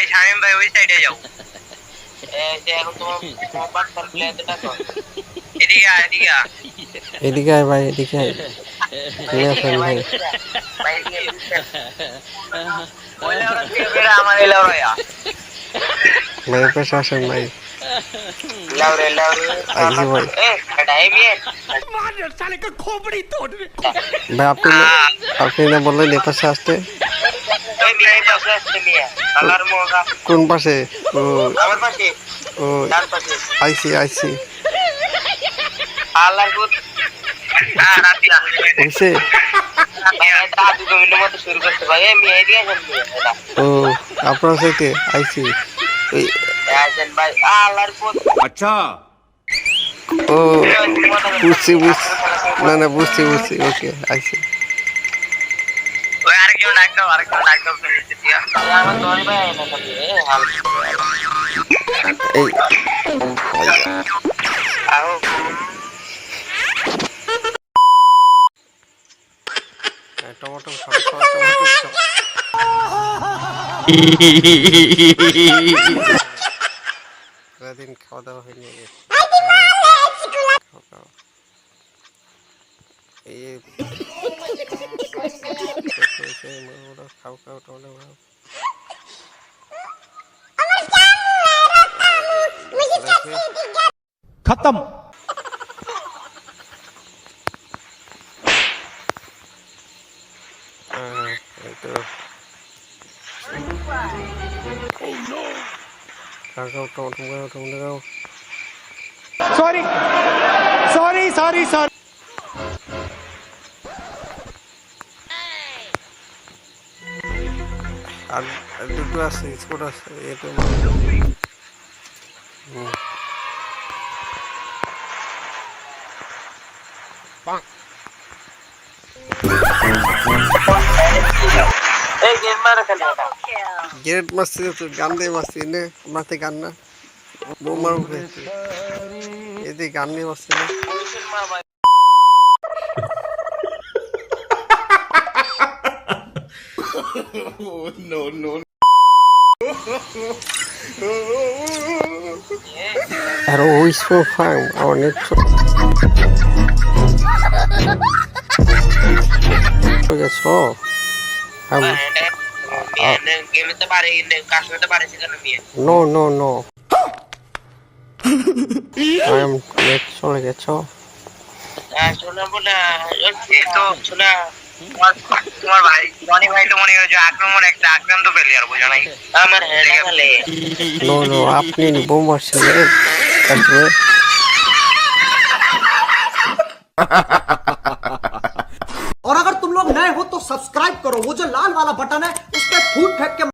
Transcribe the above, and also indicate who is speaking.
Speaker 1: ভাই শামিম ভাই ওই সাইডে যাও। এদিকে আয়, এদিকে আয়।
Speaker 2: ভাই এদিকে আয়। ভাই।
Speaker 1: ভাই, এদিকে লুচেন। ওই লেওড়া থেকে বেরো, আমার এই লেওড়ায়া।
Speaker 2: ভাই পাশে আসেন ভাই।
Speaker 3: লাউরে লাউরে।
Speaker 2: আইসি ভাই।
Speaker 3: এ এটা এই মেয়ে।
Speaker 2: ভাই কোন পাশে? ও ও আইসি আইসি
Speaker 3: আচ্ছা।
Speaker 2: ও বুঝছি বুঝছি। না না বুঝছি বুঝছি। ওকে আইসি
Speaker 1: ডাক দাও, আরেকজন ডাক দাও, ফেলে
Speaker 3: আমার দশ ভাই না খালি এ হাল
Speaker 2: এই হ্যাঁ, টমেটো খাও খাও টমেটো খাও সারাদিন খাওয়া দাওয়া। হয়নি। এই। ওরা খাও খাও টমেটো খাও
Speaker 4: खत्म
Speaker 2: হ্যাঁ, এই তো খাও খাও টমেটো খাও টমেটো খাও
Speaker 4: सॉरी सॉरी सॉरी सॉरी
Speaker 2: আর দুটো আছে ছোট আছে এটা। গ্রেট মারছি তো গান দিয়ে মারছি নে মারতে গান না। বউ মারবে গান নিয়ে মারছি না
Speaker 3: মুসলমান ভাই
Speaker 4: no no
Speaker 2: আর ওই সো ফাইন আমার নেট গেছ? আমি
Speaker 3: গেমে তো পারে কাশ্মীর তো পারে সেখানে মেয়ে
Speaker 2: no no no I am চলে গেছ?
Speaker 3: শোনা বলে তো শোনা।
Speaker 1: তোমার তোমার ভাই মনি ভাই তো মনে হয় যে আক্রমণ একটা আক্রান্ত প্লেয়ার বোঝো নাই
Speaker 3: আমার হেড খালে
Speaker 2: নো নো আপনি বউ মারছিলেন তারপরে
Speaker 5: और अगर तुम लोग नए हो तो सब्सक्राइब करो वो जो लाल वाला बटन है